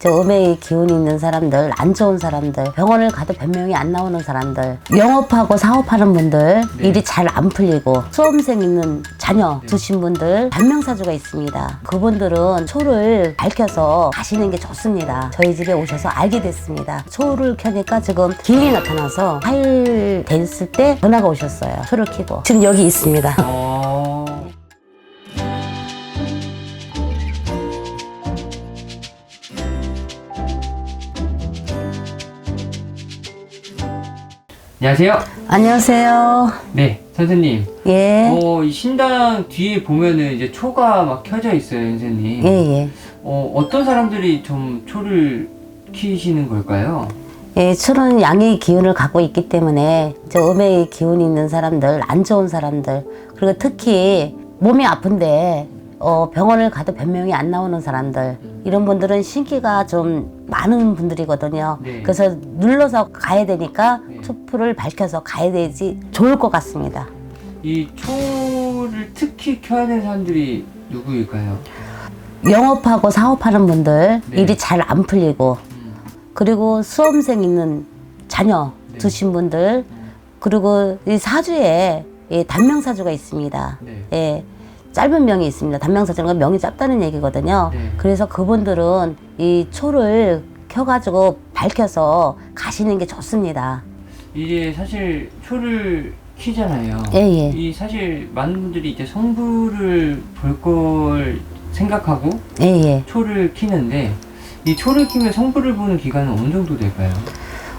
저 음의 기운이 있는 사람들, 안 좋은 사람들, 병원을 가도 변명이 안 나오는 사람들, 영업하고 사업하는 분들, 네. 일이 잘 안 풀리고 수험생 있는 자녀 두신 분들 반명사주가 있습니다. 그분들은 초를 밝혀서 가시는 게 좋습니다. 저희 집에 오셔서 알게 됐습니다. 초를 켜니까 지금 기운이 나타나서 하일 됐을 때 전화가 오셨어요. 초를 켜고 지금 여기 있습니다. 안녕하세요. 안녕하세요. 네, 선생님. 예. 어, 이 신당 뒤에 보면은 이제 초가 막 켜져 있어요, 선생님. 예, 예. 어, 어떤 사람들이 좀 초를 키시는 걸까요? 예, 술은 양의 기운을 갖고 있기 때문에 저 음의 기운이 있는 사람들, 안 좋은 사람들, 그리고 특히 몸이 아픈데 어, 병원을 가도 변명이 안 나오는 사람들 이런 분들은 신기가 좀 많은 분들이거든요. 네. 그래서 눌러서 가야 되니까 네. 촛불을 밝혀서 가야 되지 좋을 것 같습니다. 이 초를 특히 켜야 되는 사람들이 누구일까요? 영업하고 사업하는 분들 네. 일이 잘 안 풀리고 음, 그리고 수험생 있는 자녀 네. 두신 분들 그리고 이 사주에 이 단명사주가 있습니다. 네. 예. 짧은 명이 있습니다. 단명사주는 건 명이 짧다는 얘기거든요. 네. 그래서 그분들은 이 초를 켜가지고 밝혀서 가시는 게 좋습니다. 이게 사실 초를 키잖아요. 예, 예. 이 사실 많은 분들이 이제 성부를 볼 걸 생각하고 예, 예. 초를 키는데 이 초를 키면 성부를 보는 기간은 어느 정도 될까요?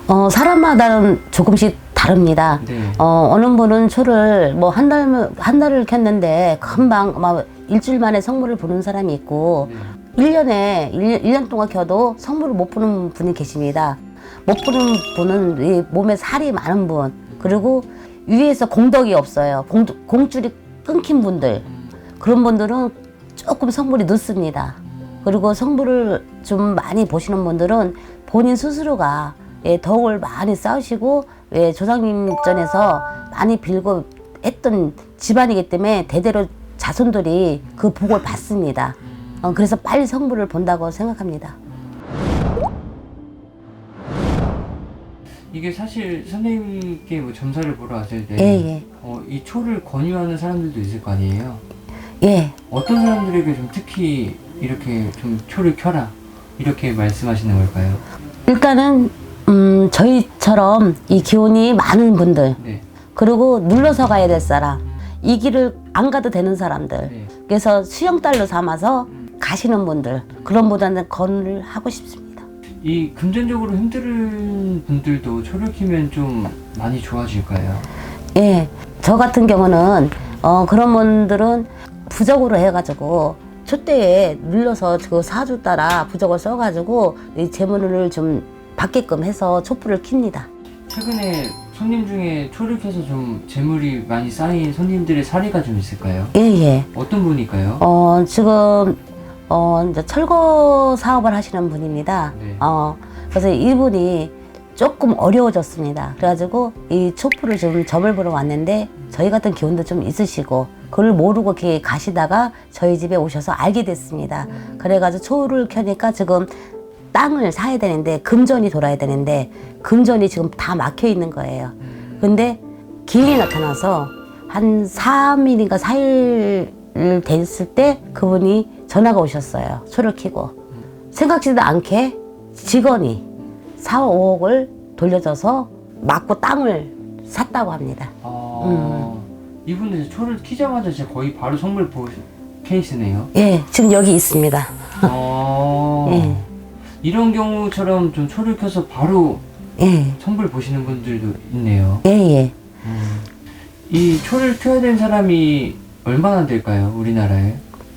어, 사람마다는 조금씩 다릅니다. 네. 어, 어느 분은 초를 뭐 한 달, 한 달을 켰는데 금방 막 일주일 만에 성물을 보는 사람이 있고 네. 1년에, 1, 년 동안 켜도 성물을 못 보는 분이 계십니다. 못 보는 분은 이 몸에 살이 많은 분, 그리고 위에서 공덕이 없어요. 공, 공줄이 끊긴 분들. 음, 그런 분들은 조금 성물이 늦습니다. 그리고 성물을 좀 많이 보시는 분들은 본인 스스로가 예, 덕을 많이 쌓으시고 예, 조상님 전에서 많이 빌고 했던 집안이기 때문에 대대로 자손들이 그 복을 받습니다. 어, 그래서 빨리 성물을 본다고 생각합니다. 이게 사실 선생님께 뭐 점사를 보러 왔을 때 예, 예. 어, 이 초를 권유하는 사람들도 있을 거 아니에요. 예. 어떤 사람들에게 좀 특히 이렇게 좀 초를 켜라 이렇게 말씀하시는 걸까요? 일단은 음, 저희처럼 이 기운이 많은 분들 네. 그리고 눌러서 가야 될 사람 이 길을 안 가도 되는 사람들 네. 그래서 수영딸로 삼아서 가시는 분들 그런 보다는 건을 하고 싶습니다. 이 금전적으로 힘든 분들도 초를 키면 좀 많이 좋아질까요? 예, 저 같은 경우는 어, 그런 분들은 부적으로 해가지고 촛대에 눌러서 그 사주 따라 부적을 써가지고 이 재물을 좀 받게끔 해서 촛불을 킵니다. 최근에 손님 중에 초를 켜서 좀 재물이 많이 쌓인 손님들의 사례가 좀 있을까요? 예, 예. 어떤 분일까요? 어, 지금, 어, 이제 철거 사업을 하시는 분입니다. 네. 어, 그래서 이분이 조금 어려워졌습니다. 그래가지고 이 촛불을 좀 점을 보러 왔는데 저희 같은 기운도 좀 있으시고 그걸 모르고 이렇게 가시다가 저희 집에 오셔서 알게 됐습니다. 그래가지고 초를 켜니까 지금 땅을 사야 되는데 금전이 돌아야 되는데 금전이 지금 다 막혀 있는 거예요. 근데 기운이 나타나서 한 3일인가 4일 됐을 때 그분이 전화가 오셨어요. 초를 켜고. 생각지도 않게 직원이 4, 5억을 돌려줘서 맞고 땅을 샀다고 합니다. 아, 이분들 초를 키자마자 진짜 거의 바로 성물 보 케이스네요. 예, 지금 여기 있습니다. 아, 예, 이런 경우처럼 좀 초를 켜서 바로 예, 성불 보시는 분들도 있네요. 예, 예. 음. 이 초를 켜야 되는 사람이 얼마나 될까요, 우리나라에?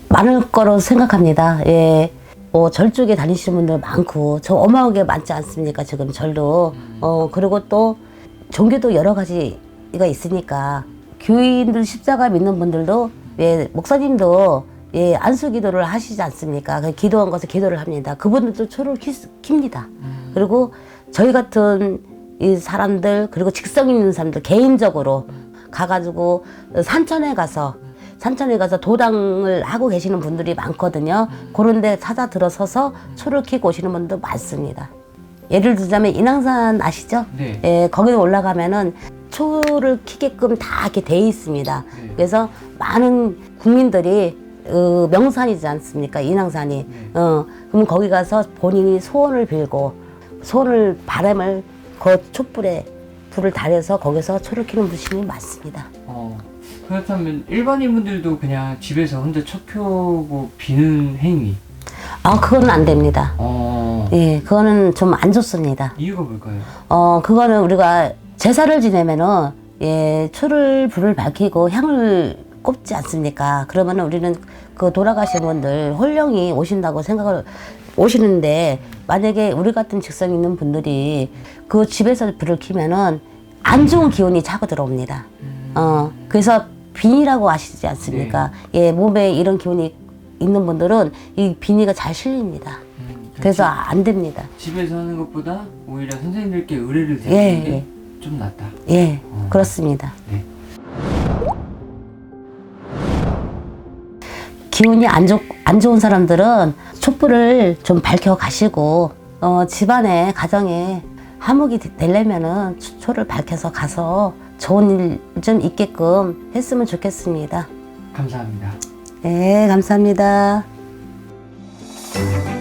많을 거로 생각합니다. 예. 뭐, 절 쪽에 다니시는 분들 많고, 저 어마어마하게 많지 않습니까, 지금 절도. 어, 그리고 또, 종교도 여러 가지가 있으니까, 교인들 십자가 믿는 분들도, 예, 목사님도, 예, 안수 기도를 하시지 않습니까? 그 기도한 것에 기도를 합니다. 그분들도 초를 키, 킵니다. 그리고 저희 같은 이 사람들, 그리고 직성 있는 사람들, 개인적으로 가가지고 산천에 가서 산천에 가서 도당을 하고 계시는 분들이 많거든요. 그런데 찾아 들어서서 초를 키고 오시는 분도 많습니다. 예를 들자면 인왕산 아시죠? 네. 예, 거기 올라가면은 초를 키게끔 다 이렇게 돼 있습니다. 네. 그래서 많은 국민들이 어, 명산이지 않습니까? 인왕산이. 네. 어, 그럼 거기 가서 본인이 소원을 빌고 소원을 바람을 그 촛불에 불을 달여서 거기서 초를 키는 분이 많습니다. 어, 그렇다면 일반인 분들도 그냥 집에서 혼자 초 펴고 비는 행위. 아, 그거는 안 됩니다. 어, 예, 그거는 좀 안 좋습니다. 이유가 뭘까요? 어, 그거는 우리가 제사를 지내면은, 예, 초를, 불을 밝히고 향을 꼽지 않습니까? 그러면은 우리는 그 돌아가신 분들 홀령이 오신다고 생각을 오시는데, 만약에 우리 같은 직성 있는 분들이 그 집에서 불을 켜면은 안 좋은 기운이 차고 들어옵니다. 어, 그래서 비니라고 아시지 않습니까? 예, 몸에 이런 기운이 있는 분들은 이 비니가 잘 실립니다. 음, 그래서 안 됩니다. 집에서 하는 것보다 오히려 선생님들께 의뢰를 예, 드리는 게 예. 좀 낫다. 예, 어. 그렇습니다. 네. 기운이 안, 좋, 안 좋은 사람들은 촛불을 좀 밝혀 가시고, 어, 집안에, 가정에 화목이 되- 되려면은 초- 초를 밝혀서 가서 좋은 일 좀 있게끔 했으면 좋겠습니다. 감사합니다. 네, 감사합니다. 네.